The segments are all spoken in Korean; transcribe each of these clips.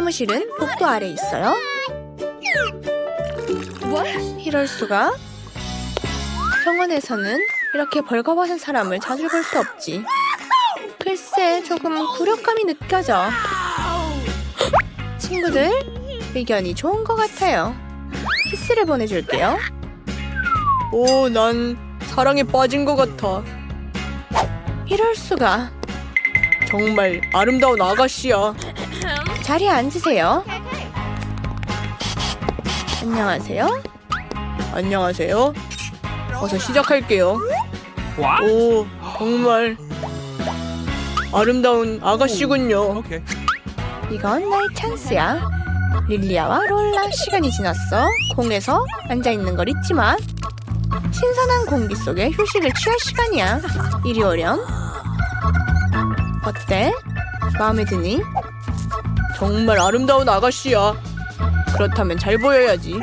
사무실은 복도 아래 있어요. 이럴 수가? 병원에서는 이렇게 벌거벗은 사람을 자주 볼 수 없지. 글쎄, 조금 굴욕감이 느껴져. 친구들, 의견이 좋은 것 같아요. 키스를 보내줄게요. 오, 난 사랑에 빠진 것 같아. 이럴 수가. 정말 아름다운 아가씨야. 자리에 앉으세요. 안녕하세요. 안녕하세요. 어서 시작할게요. 오, 정말 아름다운 아가씨군요. 이건 나의 찬스야. 릴리아와 롤라 시간이 지났어. 공에서 앉아 있는 걸 잊지 마. 신선한 공기 속에 휴식을 취할 시간이야. 이리 오렴. 어때? 마음에 드니? 정말 아름다운 아가씨야. 그렇다면 잘 보여야지.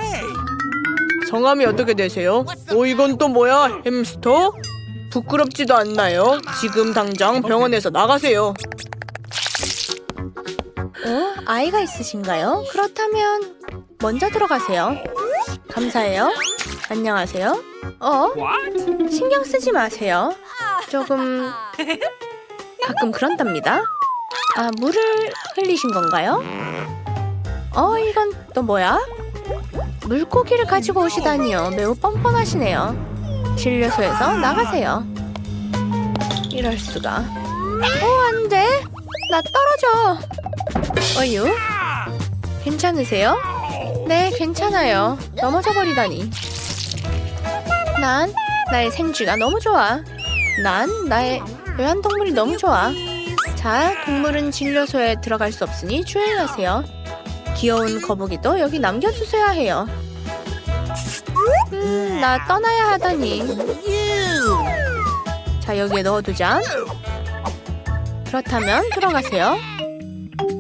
성함이 어떻게 되세요? 오 이건 또 뭐야? 햄스터? 부끄럽지도 않나요? 지금 당장 병원에서 나가세요. 어? 아이가 있으신가요? 그렇다면 먼저 들어가세요. 감사해요. 안녕하세요. 어? 신경 쓰지 마세요. 조금 가끔 그런답니다. 아, 물을 흘리신 건가요? 어, 이건 또 뭐야? 물고기를 가지고 오시다니요. 매우 뻔뻔하시네요. 진료소에서 나가세요. 이럴 수가. 어, 안 돼. 나 떨어져. 어유? 괜찮으세요? 네, 괜찮아요. 넘어져 버리다니. 난 나의 생쥐가 너무 좋아. 난 나의 애완동물이 너무 좋아. 자, 동물은 진료소에 들어갈 수 없으니 주행하세요. 귀여운 거북이도 여기 남겨주셔야 해요. 음, 나 떠나야 하다니. 자, 여기에 넣어두자. 그렇다면 들어가세요.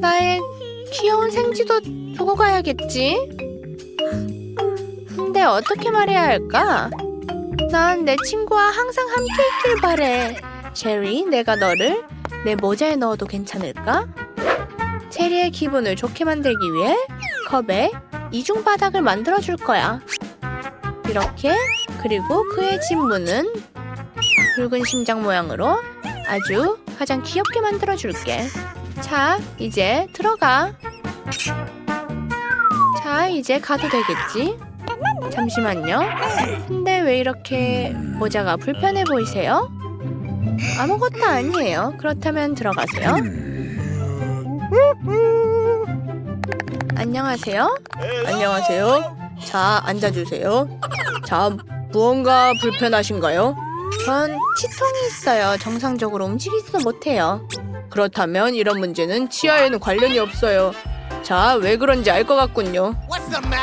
나의 귀여운 생쥐도 두고 가야겠지. 근데 어떻게 말해야 할까? 난 내 친구와 항상 함께 있길 바래. 제리, 내가 너를 내 모자에 넣어도 괜찮을까? 체리의 기분을 좋게 만들기 위해 컵에 이중 바닥을 만들어 줄 거야. 이렇게 그리고 그의 진무는 붉은 심장 모양으로 아주 가장 귀엽게 만들어 줄게. 자, 이제 들어가. 자, 이제 가도 되겠지? 잠시만요. 근데 왜 이렇게 모자가 불편해 보이세요? 아무것도 아니에요. 그렇다면 들어가세요. 안녕하세요. 안녕하세요. 자, 앉아주세요. 자, 무언가 불편하신가요? 전 치통이 있어요. 정상적으로 움직이지도 못해요. 그렇다면 이런 문제는 치아에는 관련이 없어요. 자, 왜 그런지 알 것 같군요.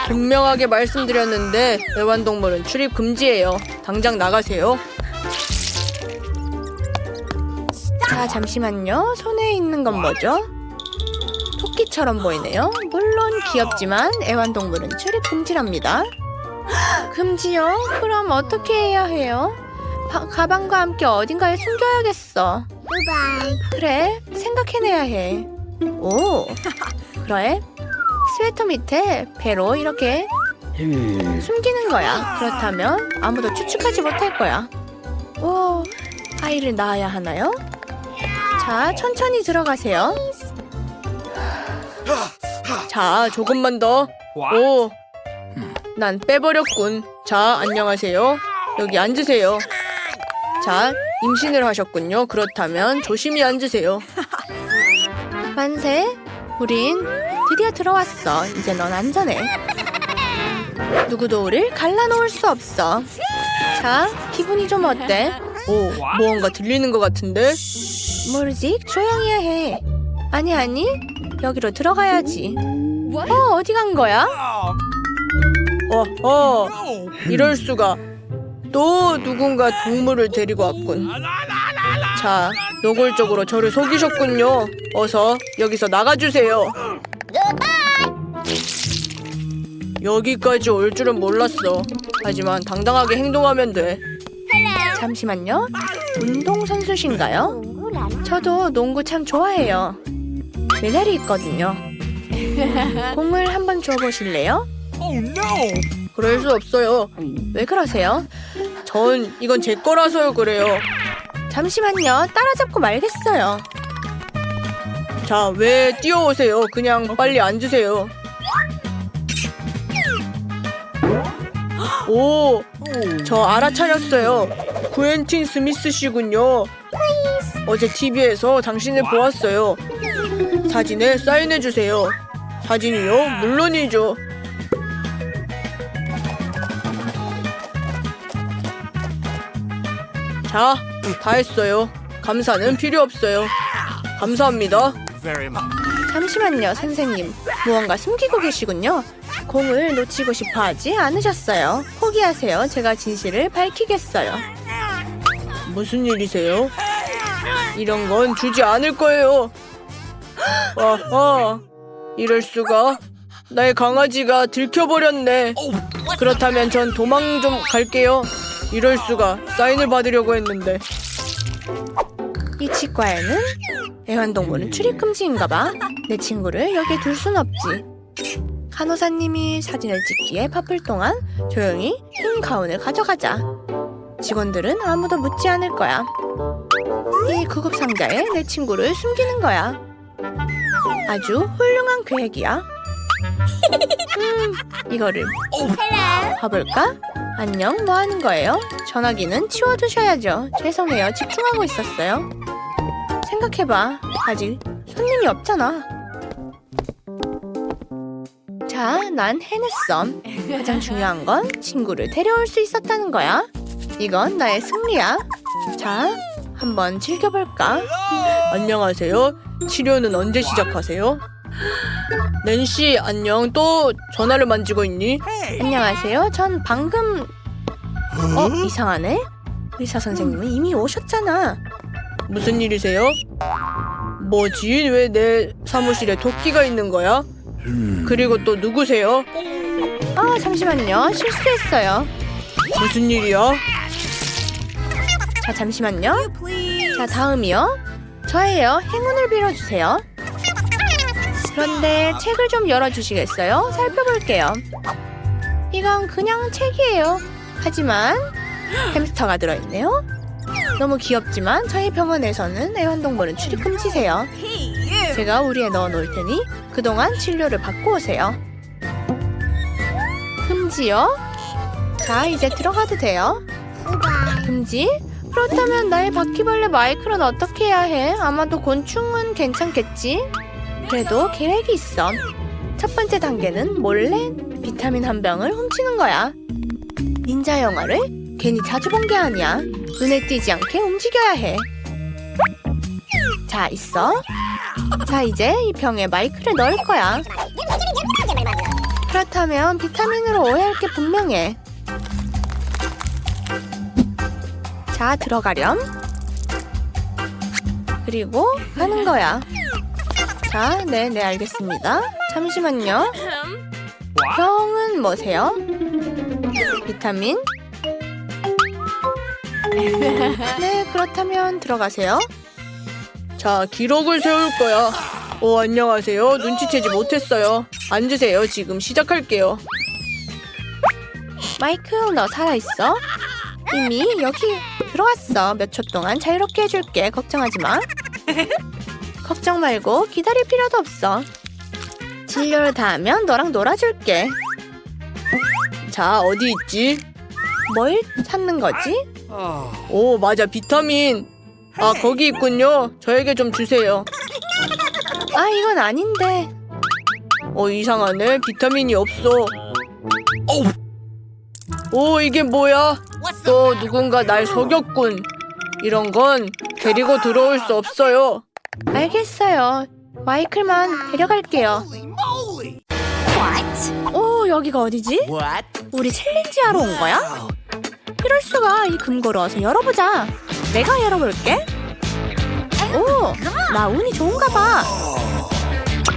분명하게 말씀드렸는데 애완동물은 출입 금지예요. 당장 나가세요. 자, 잠시만요. 손에 있는 건 뭐죠? 토끼처럼 보이네요. 물론 귀엽지만 애완동물은 출입 금지랍니다. 금지요? 그럼 어떻게 해야 해요? 바- 가방과 함께 어딘가에 숨겨야겠어. 그래, 생각해내야 해. 오, 그래? 스웨터 밑에 배로 이렇게 숨기는 거야. 그렇다면 아무도 추측하지 못할 거야. 오, 아이를 낳아야 하나요? 자, 천천히 들어가세요. 자, 조금만 더. 오, 난 빼버렸군. 자, 안녕하세요. 여기 앉으세요. 자, 임신을 하셨군요. 그렇다면 조심히 앉으세요. 만세, 우린 드디어 들어왔어. 이제 넌 안전해. 누구도 우릴 갈라놓을 수 없어. 자, 기분이 좀 어때? 오, 무언가 들리는 것 같은데? 모르지, 조용히 해. 아니, 아니, 여기로 들어가야지. 어, 어디 간 거야? 어, 어, 이럴 수가. 또 누군가 동물을 데리고 왔군. 자, 노골적으로 저를 속이셨군요. 어서 여기서 나가주세요. 여기까지 올 줄은 몰랐어. 하지만 당당하게 행동하면 돼. 잠시만요. 운동선수신가요? 저도 농구 참 좋아해요. 메달이 있거든요. 공을 한번 주워보실래요? Oh! 그럴 수 없어요. 왜 그러세요? 전 이건 제 거라서요 그래요. 잠시만요. 따라잡고 말겠어요. 자, 왜 뛰어오세요? 그냥 빨리 앉으세요. 오, 저 알아차렸어요. 구엔틴 스미스 씨군요. 어제 TV에서 당신을 보았어요. 사진에 사인해 주세요. 사진이요? 물론이죠. 자, 다 했어요. 감사는 필요 없어요. 감사합니다. 잠시만요, 선생님. 무언가 숨기고 계시군요. 공을 놓치고 싶어 하지 않으셨어요. 포기하세요. 제가 진실을 밝히겠어요. 무슨 일이세요? 이런 건 주지 않을 거예요. 아하, 이럴 수가. 나의 강아지가 들켜버렸네. 그렇다면 전 도망 좀 갈게요. 이럴 수가. 사인을 받으려고 했는데. 이 치과에는 애완동물은 출입 금지인가 봐. 내 친구를 여기에 둘 순 없지. 간호사님이 사진을 찍기에 바쁠 동안 조용히 흰 가운을 가져가자. 직원들은 아무도 묻지 않을 거야. 이 구급 상자에 내 친구를 숨기는 거야. 아주 훌륭한 계획이야. 음, 이거를 봐볼까? 안녕, 뭐 하는 거예요? 전화기는 치워두셔야죠. 죄송해요, 집중하고 있었어요. 생각해봐. 아직 손님이 없잖아. 자, 난 해냈어. 가장 중요한 건 친구를 데려올 수 있었다는 거야. 이건 나의 승리야. 자, 한번 즐겨볼까? 안녕하세요. 치료는 언제 시작하세요? 낸시, 안녕. 또 전화를 만지고 있니? 안녕하세요. 전 방금... 어, 이상하네. 의사 선생님은 이미 오셨잖아. 무슨 일이세요? 뭐지? 왜 내 사무실에 도끼가 있는 거야? 그리고 또 누구세요? 아, 잠시만요. 실수했어요. 무슨 일이야? 자, 잠시만요. 자, 다음이요. 저예요. 행운을 빌어주세요. 그런데 책을 좀 열어주시겠어요? 살펴볼게요. 이건 그냥 책이에요. 하지만 햄스터가 들어있네요. 너무 귀엽지만 저희 병원에서는 애완동물은 출입 금지세요. 제가 우리에 넣어놓을 테니 그동안 진료를 받고 오세요. 금지요? 자, 이제 들어가도 돼요. 금지? 그렇다면 나의 바퀴벌레 마이크는 어떻게 해야 해? 아마도 곤충은 괜찮겠지? 그래도 계획이 있어. 첫 번째 단계는 몰래 비타민 한 병을 훔치는 거야. 닌자 영화를 괜히 자주 본 게 아니야. 눈에 띄지 않게 움직여야 해. 자, 있어. 자, 이제 이 병에 마이크를 넣을 거야. 그렇다면 비타민으로 오해할 게 분명해. 자, 들어가렴. 그리고 하는 거야. 자, 네, 네, 알겠습니다. 잠시만요. 병은 뭐세요? 비타민? 네, 그렇다면 들어가세요. 자, 기록을 세울 거야. 오, 안녕하세요. 눈치채지 못했어요. 앉으세요. 지금 시작할게요. 마이크, 너 살아있어? 이미 여기 들어왔어. 몇 초 동안 자유롭게 해줄게. 걱정하지 마. 걱정 말고 기다릴 필요도 없어. 진료를 다 하면 너랑 놀아줄게. 자, 어디 있지? 뭘 찾는 거지? 오, 맞아. 비타민. 아, 거기 있군요. 저에게 좀 주세요. 아, 이건 아닌데. 어, 이상하네. 비타민이 없어. 오, 이게 뭐야? 또 누군가 날 속였군. 이런 건 데리고 들어올 수 없어요. 알겠어요. 마이클만 데려갈게요. 오, 여기가 어디지? What? 우리 챌린지 하러 온 거야? 이럴 수가 이 금고를 어서 열어보자. 내가 열어볼게. 오, 나 운이 좋은가 봐.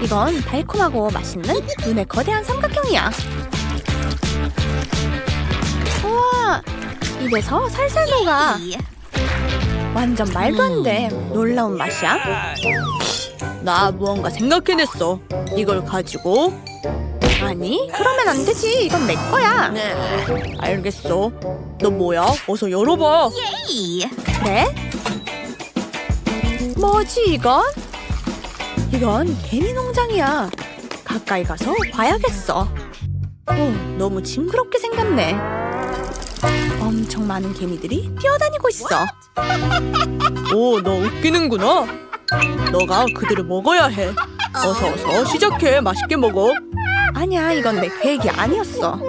이건 달콤하고 맛있는 눈에 거대한 삼각형이야. 입에서 살살 녹아. 완전 말도 안 돼. 놀라운 맛이야. 나 무언가 생각해냈어. 이걸 가지고 아니 그러면 안 되지. 이건 내 거야. 알겠어. 너 뭐야? 어서 열어봐. 그래? 뭐지 이건? 이건 개미 농장이야. 가까이 가서 봐야겠어. 오, 너무 징그럽게 생겼네. 많은 개미들이 뛰어다니고 있어. 오, 너 웃기는구나. 너가 그들을 먹어야 해. 어서 어서 시작해. 맛있게 먹어. 아니야, 이건 내 계획이 아니었어.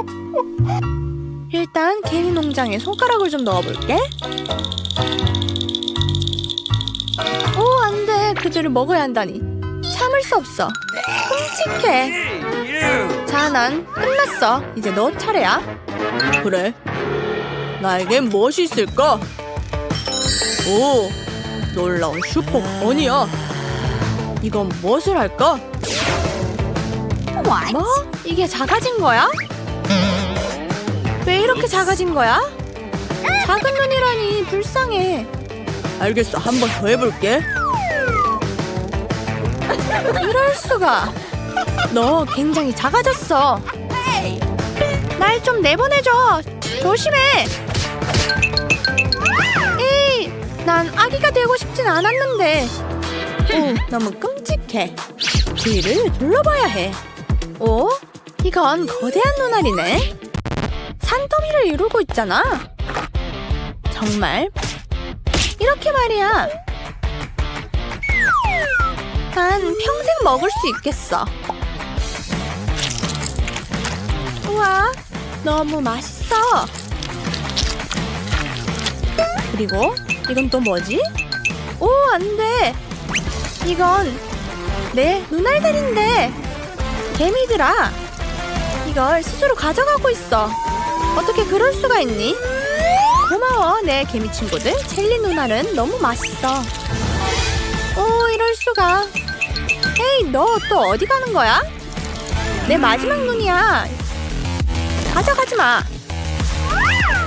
일단 개미 농장에 손가락을 좀 넣어볼게. 오, 안 돼. 그들을 먹어야 한다니. 참을 수 없어. 끔찍해. 자, 난 끝났어. 이제 너 차례야. 그래. 나에겐 무엇이 있을까? 오, 놀라운 슈퍼 건이야. 이건 무엇을 할까? 뭐? 이게 작아진 거야? 왜 이렇게 작아진 거야? 작은 눈이라니 불쌍해. 알겠어, 한 번 더 해볼게. 이럴 수가. 너 굉장히 작아졌어. 날 좀 내보내줘. 조심해. 에이, 난 아기가 되고 싶진 않았는데. 오, 너무 끔찍해. 주위를 둘러봐야 해. 오, 이건 거대한 눈알이네. 산더미를 이루고 있잖아. 정말? 이렇게 말이야. 난 평생 먹을 수 있겠어. 우와, 너무 맛있어. 그리고 이건 또 뭐지? 오, 안 돼. 이건 내 눈알들인데. 개미들아. 이걸 스스로 가져가고 있어. 어떻게 그럴 수가 있니? 고마워, 내 개미 친구들. 젤리 눈알은 너무 맛있어. 오, 이럴 수가. 헤이, 너 또 어디 가는 거야? 내 마지막 눈이야. 가져가지 마.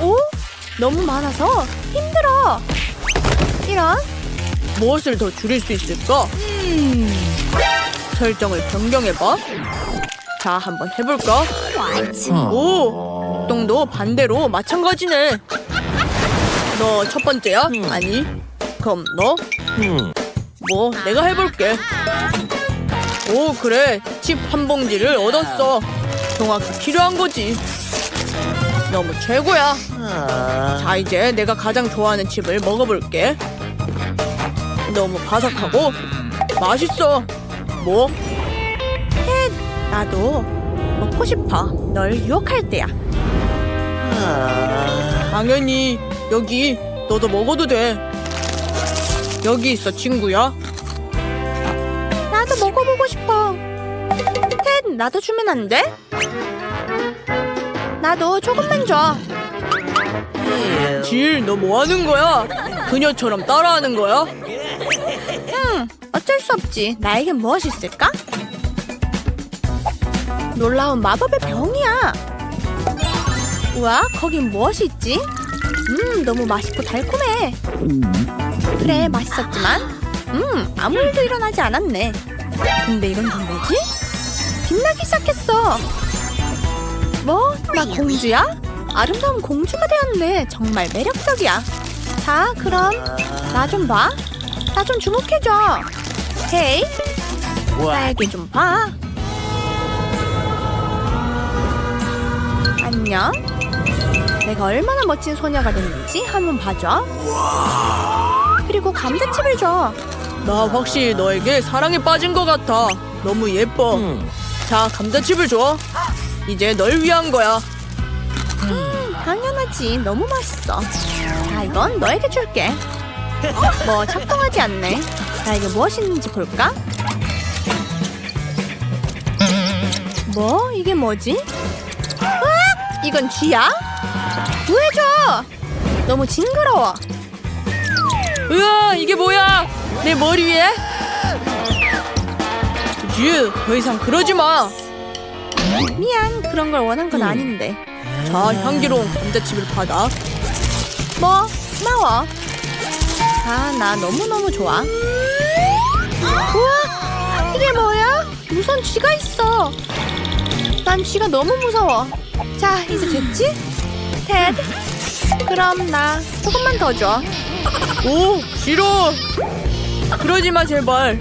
오? 너무 많아서 힘들어. 이런. 무엇을 더 줄일 수 있을까? 음. 설정을 변경해봐. 자, 한번 해볼까? 오! 똥도 반대로 마찬가지네. 너 첫 번째야? 아니. 그럼 너? 뭐, 내가 해볼게. 오, 그래. 칩 한 봉지를 얻었어. 정확히 필요한 거지. 너무 최고야. 자, 이제 내가 가장 좋아하는 칩을 먹어볼게. 너무 바삭하고 맛있어. 뭐? 헷, 나도 먹고 싶어. 널 유혹할 때야. 당연히 여기 너도 먹어도 돼. 여기 있어, 친구야. 나도 먹어보고 싶어. 헷, 나도 주면 안 돼? 나도 조금만 줘. 질, 너 뭐 하는 거야? 그녀처럼 따라하는 거야? 응, 어쩔 수 없지. 나에겐 무엇이 있을까? 놀라운 마법의 병이야. 우와, 거긴 무엇이 있지? 음, 너무 맛있고 달콤해. 그래, 맛있었지만, 음, 아무 일도 일어나지 않았네. 근데 이건 또 뭐지? 빛나기 시작했어. 뭐? 나 공주야? 아름다운 공주가 되었네. 정말 매력적이야. 자, 그럼 나 좀 봐. 나 좀 주목해줘. 헤이, 나에게 좀 봐. 안녕. 내가 얼마나 멋진 소녀가 됐는지 한번 봐줘. 그리고 감자칩을 줘. 나 확실히 너에게 사랑에 빠진 것 같아. 너무 예뻐. 자, 감자칩을 줘. 이제 널 위한 거야. 음, 당연하지. 너무 맛있어. 자, 이건 너에게 줄게. 뭐 작동하지 않네. 나에게 무엇이 있는지 볼까? 뭐? 이게 뭐지? 으악! 이건 쥐야? 구해줘! 너무 징그러워. 으아, 이게 뭐야? 내 머리 위에? 쥐, 더 이상 그러지 마. 미안, 그런 걸 원한 건 아닌데. 자, 향기로운 감자칩을 받아. 뭐, 고마워. 아, 나 너무너무 좋아. 우와, 이게 뭐야? 무슨 쥐가 있어. 난 쥐가 너무 무서워. 자, 이제 됐지? 테드. 그럼 나 조금만 더 줘. 오, 싫어. 그러지 마, 제발.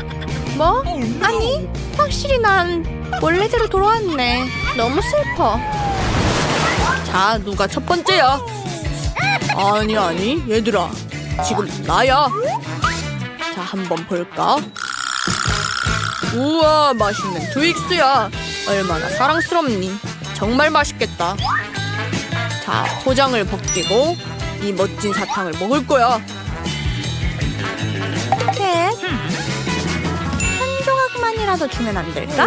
뭐? 아니, 확실히 난 원래대로 돌아왔네. 너무 슬퍼. 자, 누가 첫 번째야? 아니, 아니, 얘들아. 지금 나야. 자, 한번 볼까? 우와, 맛있는 트윅스야. 얼마나 사랑스럽니? 정말 맛있겠다. 자, 포장을 벗기고 이 멋진 사탕을 먹을 거야. 테드. 한 조각만이라도 주면 안 될까?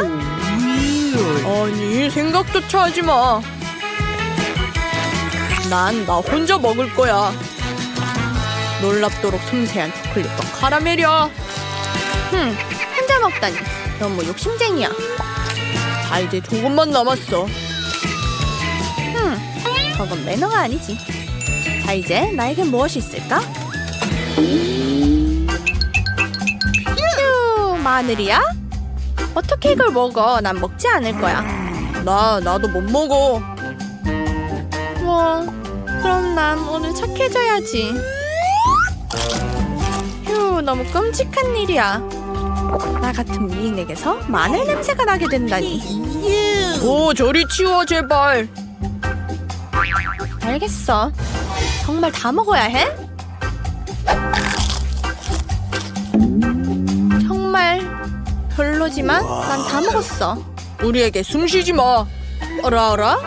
아니 생각조차 하지 마. 난 나 혼자 먹을 거야. 놀랍도록 섬세한 초콜릿과 카라멜이야. 흠, 혼자 먹다니. 너무 욕심쟁이야. 자 이제 조금만 남았어. 흠, 저건 매너가 아니지. 자, 이제 나에겐 무엇이 있을까? 휴, 마늘이야? 어떻게 이걸 먹어? 난 먹지 않을 거야. 나 나도 못 먹어. 뭐, 그럼 난 오늘 착해져야지. 휴, 너무 끔찍한 일이야. 나 같은 미인에게서 마늘 냄새가 나게 된다니. 오 저리 치워 제발. 알겠어. 정말 다 먹어야 해? 별로지만 난 다 먹었어. 우리에게 숨 쉬지 마. 어라 어라?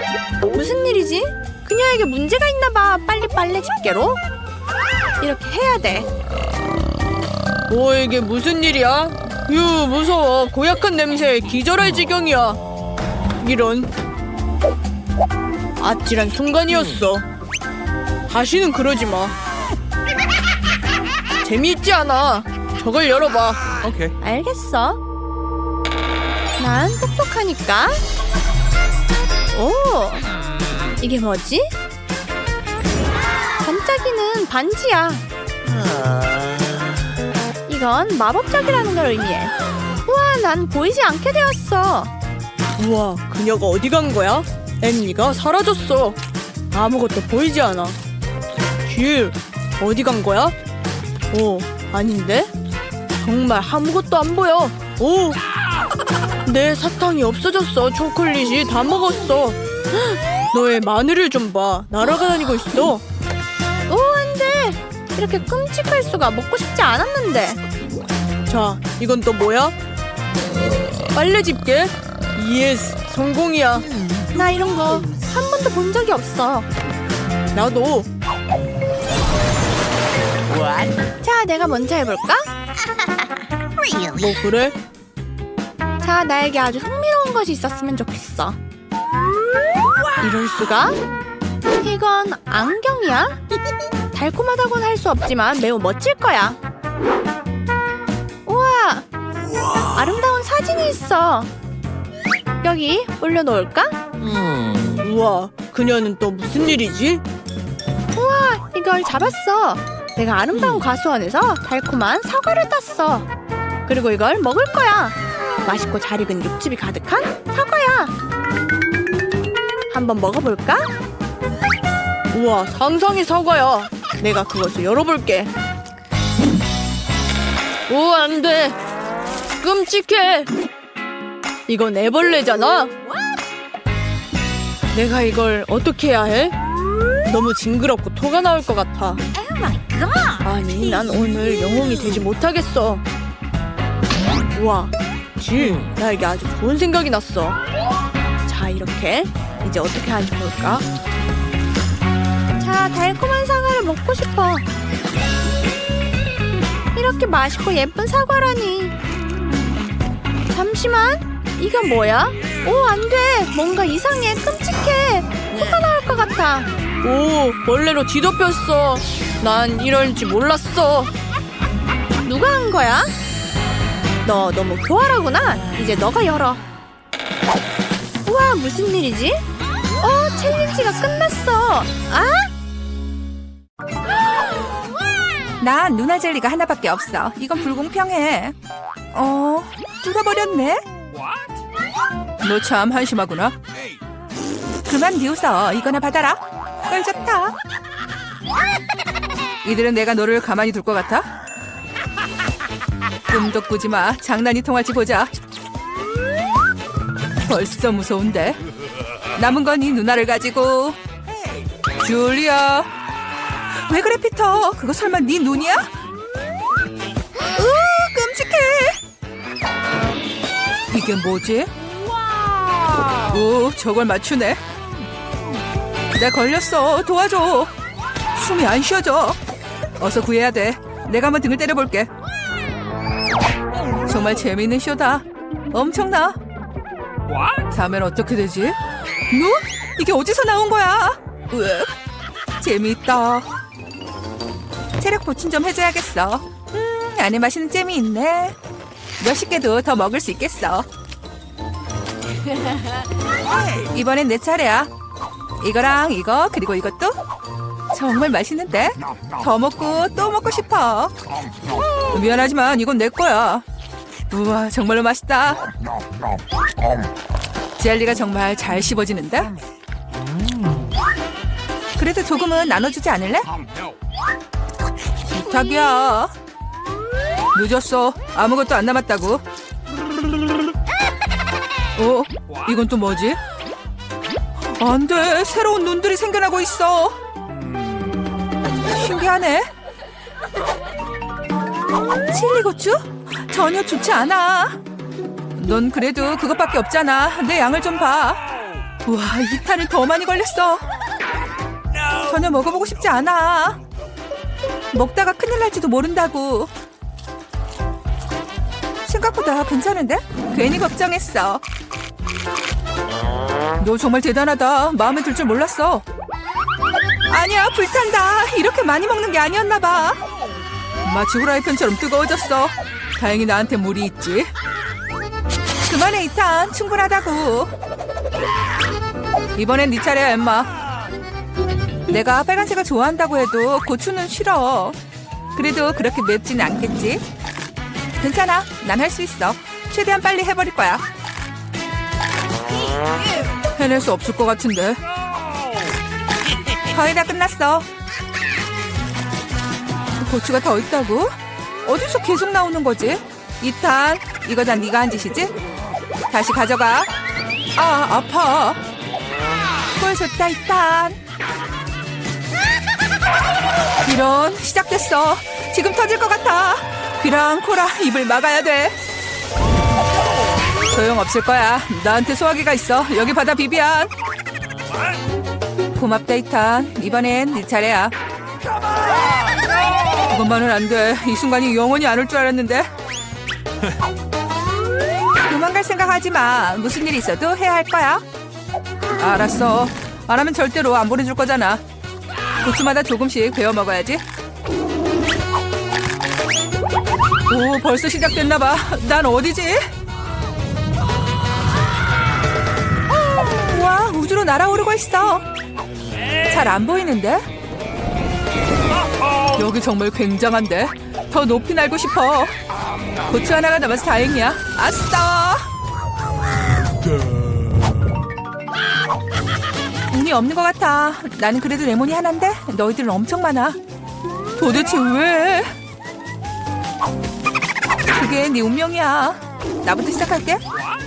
무슨 일이지? 그녀에게 문제가 있나 봐. 빨리 빨래 집게로. 이렇게 해야 돼. 오 이게 무슨 일이야? 휴 무서워. 고약한 냄새에 기절할 지경이야. 이런. 아찔한 순간이었어. 다시는 그러지 마. 재미있지 않아. 저걸 열어봐. 오케이. 알겠어. 난 똑똑하니까. 오, 이게 뭐지? 반짝이는 반지야. 이건 마법적이라는 걸 의미해. 우와, 난 보이지 않게 되었어. 우와, 그녀가 어디 간 거야? 앤니가 사라졌어. 아무것도 보이지 않아. 길, 어디 간 거야? 오, 아닌데? 정말 아무것도 안 보여. 오, 내 사탕이 없어졌어. 초콜릿이 다 먹었어. 헉, 너의 마늘을 좀 봐. 날아다니고 있어. 오, 안 돼. 이렇게 끔찍할 수가 먹고 싶지 않았는데. 자, 이건 또 뭐야? 빨래 집게? 예스, 성공이야. 나 이런 거 한 번도 본 적이 없어. 나도. 자, 내가 먼저 해볼까? 뭐 그래? 자, 나에게 아주 흥미로운 것이 있었으면 좋겠어. 이럴 수가? 이건 안경이야? 달콤하다고는 할 수 없지만 매우 멋질 거야. 우와! 아름다운 사진이 있어. 여기 올려놓을까? 우와, 그녀는 또 무슨 일이지? 우와! 이걸 잡았어. 내가 아름다운 과수원에서 달콤한 사과를 땄어. 그리고 이걸 먹을 거야. 맛있고 잘 익은 육즙이 가득한 사과야. 한번 먹어볼까? 우와, 상상의 사과야. 내가 그것을 열어볼게. 오, 안 돼. 끔찍해. 이건 애벌레잖아. 내가 이걸 어떻게 해야 해? 너무 징그럽고 토가 나올 것 같아. 아니, 난 오늘 영웅이 되지 못하겠어. 우와, 질, 나에게 아주 좋은 생각이 났어. 자, 이렇게 이제 어떻게 하는지 볼까? 자, 달콤한 사과를 먹고 싶어. 이렇게 맛있고 예쁜 사과라니. 잠시만. 이건 뭐야? 오, 안 돼. 뭔가 이상해. 끔찍해. 토가 나올 것 같아. 오, 벌레로 뒤덮였어. 난 이럴 줄 몰랐어. 누가 한 거야? 너 너무 교활하구나. 이제 너가 열어. 우와, 무슨 일이지? 어, 챌린지가 끝났어. 아? 난 누나 젤리가 하나밖에 없어. 이건 불공평해. 어, 뚫어버렸네. 너 참 한심하구나. 그만 비웃어. 이거나 받아라. 널 좋다. 이들은 내가 너를 가만히 둘 것 같아? 꿈도 꾸지 마. 장난이 통할지 보자. 벌써 무서운데. 남은 건 이 누나를 가지고. 줄리아. 왜 그래 피터? 그거 설마 네 눈이야? 으 끔찍해. 이게 뭐지? 오 저걸 맞추네. 나 걸렸어. 도와줘. 숨이 안 쉬어져. 어서 구해야 돼. 내가 한번 등을 때려볼게. 정말 재미있는 쇼다. 엄청나. 다음엔 어떻게 되지? 눈? 이게 어디서 나온 거야? 으 재미있다. 체력 보충 좀 해줘야겠어. 음, 안에 마시는 잼이 있네. 몇십 개도 더 먹을 수 있겠어. 이번엔 내 차례야. 이거랑 이거 그리고 이것도 정말 맛있는데 더 먹고 또 먹고 싶어. 미안하지만 이건 내 거야. 우와 정말로 맛있다. 젤리가 정말 잘 씹어지는데? 그래도 조금은 나눠주지 않을래? 부탁이야. 늦었어. 아무것도 안 남았다고. 어? 이건 또 뭐지? 안 돼. 새로운 눈들이 생겨나고 있어. 신기하네. 칠리 고추? 전혀 좋지 않아. 넌 그래도 그것밖에 없잖아. 내 양을 좀 봐. 우와, 이 탄을 더 많이 걸렸어. 전혀 먹어보고 싶지 않아. 먹다가 큰일 날지도 모른다고. 생각보다 괜찮은데? 괜히 걱정했어. 너 정말 대단하다. 마음에 들 줄 몰랐어. 아니야, 불탄다. 이렇게 많이 먹는 게 아니었나 봐. 마치 후라이팬처럼 뜨거워졌어. 다행히 나한테 물이 있지. 그만해, 이탄. 충분하다고. 이번엔 네 차례야, 엠마. 내가 빨간색을 좋아한다고 해도 고추는 싫어. 그래도 그렇게 맵지는 않겠지? 괜찮아. 난 할 수 있어. 최대한 빨리 해버릴 거야. 해낼 수 없을 것 같은데. 거의 다 끝났어. 고추가 더 있다고? 어디서 계속 나오는 거지? 이탄, 이거 다 네가 한 짓이지? 다시 가져가. 아, 아파. 꼴 좋다, 이탄. 이런, 시작됐어. 지금 터질 것 같아. 귀랑 코랑 입을 막아야 돼. 소용없을 거야. 나한테 소화기가 있어. 여기 받아, 비비안. 고맙다, 이탄. 이번엔 네 차례야. 그것만은 안 돼. 이 순간이 영원히 안 올 줄 알았는데. 도망갈 생각하지 마. 무슨 일 있어도 해야 할 거야. 알았어. 안 하면 절대로 안 보내줄 거잖아. 고추마다 조금씩 베어 먹어야지. 오, 벌써 시작됐나 봐. 난 어디지? 와, 우주로 날아오르고 있어. 잘 안 보이는데? 여기 정말 굉장한데? 더 높이 날고 싶어. 고추 하나가 남아서 다행이야. 아싸! 운이 없는 것 같아. 나는 그래도 레몬이 하나인데 너희들은 엄청 많아. 도대체 왜? 그게 네 운명이야. 나부터 시작할게.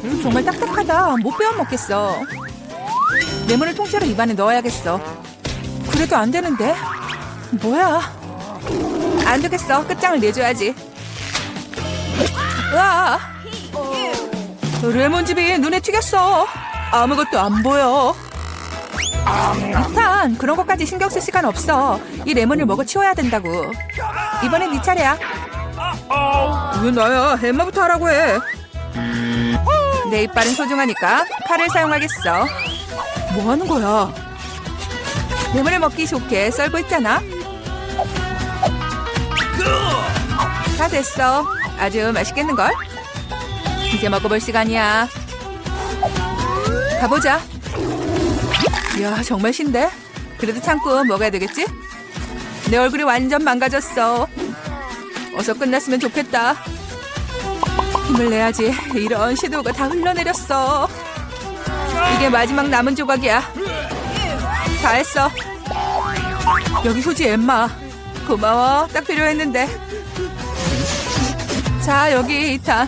음, 정말 딱딱하다. 못 빼어 먹겠어. 레몬을 통째로 입안에 넣어야겠어. 그래도 안 되는데. 뭐야? 안 되겠어. 끝장을 내줘야지. 으아! 레몬즙이 눈에 튀겼어. 아무것도 안 보여. 이탄 그런 것까지 신경 쓸 시간 없어. 이 레몬을 먹어 치워야 된다고. 이번엔 네 차례야. 왜 나야? 엠마부터 하라고 해. 내 이빨은 소중하니까 칼을 사용하겠어. 뭐 하는 거야? 레몬을 먹기 좋게 썰고 있잖아. 다 됐어. 아주 맛있겠는걸? 이제 먹어볼 시간이야. 가보자. 이야, 정말 신데? 그래도 참고 먹어야 되겠지? 내 얼굴이 완전 망가졌어. 어서 끝났으면 좋겠다. 힘을 내야지. 이런 섀도우가 다 흘러내렸어. 이게 마지막 남은 조각이야. 다 했어. 여기 휴지 엠마. 고마워. 딱 필요했는데. 자, 여기 이탄.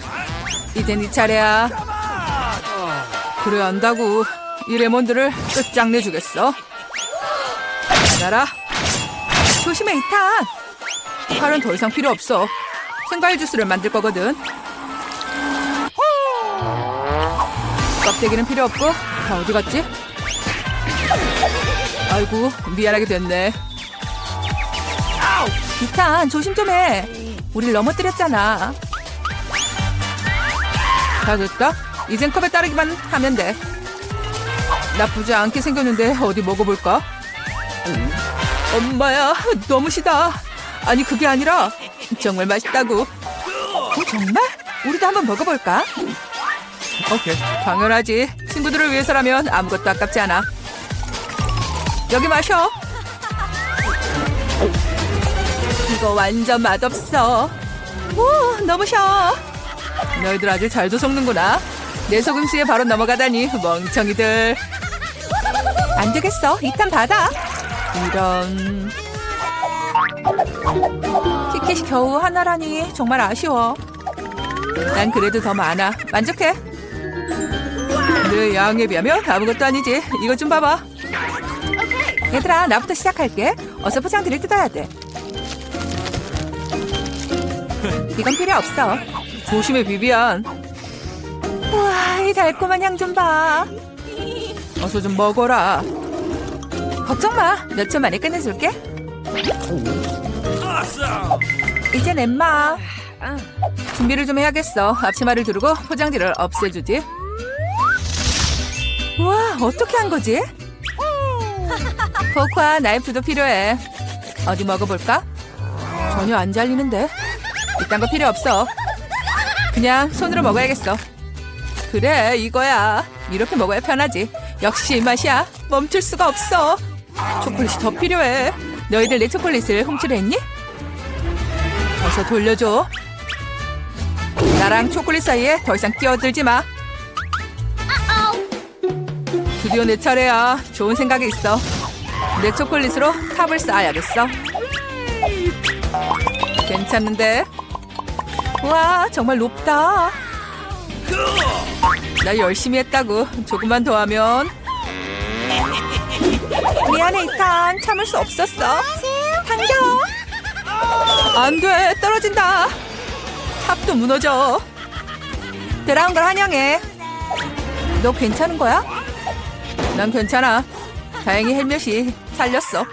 이제 네 차례야. 그래 안다고. 이 레몬들을 끝장내주겠어. 받아라. 조심해 이탄. 칼은 더 이상 필요 없어. 생과일 주스를 만들 거거든. 껍데기는 필요 없고 다 어디 갔지? 아이고 미안하게 됐네. 이탄 조심 좀 해. 우릴 넘어뜨렸잖아. 다 됐다. 이젠 컵에 따르기만 하면 돼. 나쁘지 않게 생겼는데 어디 먹어볼까? 엄마야 너무 시다. 아니 그게 아니라 정말 맛있다고. 어, 정말? 우리도 한번 먹어볼까? 오케이. 당연하지. 친구들을 위해서라면 아무것도 아깝지 않아. 여기 마셔. 이거 완전 맛없어. 오, 너무 셔. 너희들 아주 잘도 속는구나. 내 속임수에 바로 넘어가다니 멍청이들. 안 되겠어. 이탄 받아. 이런. 티켓이 겨우 하나라니 정말 아쉬워. 난 그래도 더 많아. 만족해. 내 양에 비하면 아무것도 아니지. 이것 좀 봐봐. 얘들아, 나부터 시작할게. 어서 포장지를 뜯어야 돼. 이건 필요 없어. 조심해, 비비안. 우와, 이 달콤한 향 좀 봐. 어서 좀 먹어라. 걱정 마. 몇 초 만에 끝내줄게. 이젠 엠마. 준비를 좀 해야겠어. 앞치마를 두르고 포장지를 없애주지. 우와, 어떻게 한 거지? 포크와 나이프도 필요해. 어디 먹어볼까? 전혀 안 잘리는데. 이딴 거 필요 없어. 그냥 손으로 먹어야겠어. 그래, 이거야. 이렇게 먹어야 편하지. 역시 이 맛이야. 멈출 수가 없어. 초콜릿이 더 필요해. 너희들 내 초콜릿을 훔치려 했니? 어서 돌려줘. 나랑 초콜릿 사이에 더 이상 끼어들지 마. 드디어 내 차례야. 좋은 생각이 있어. 내 초콜릿으로 탑을 쌓아야겠어. 괜찮은데? 와, 정말 높다. 나 열심히 했다고. 조금만 더 하면. 미안해, 이탄. 참을 수 없었어. 당겨. 안 돼, 떨어진다. 탑도 무너져. 들어온 걸 환영해. 너 괜찮은 거야? 난 괜찮아. 다행히 헬멧이 살렸어.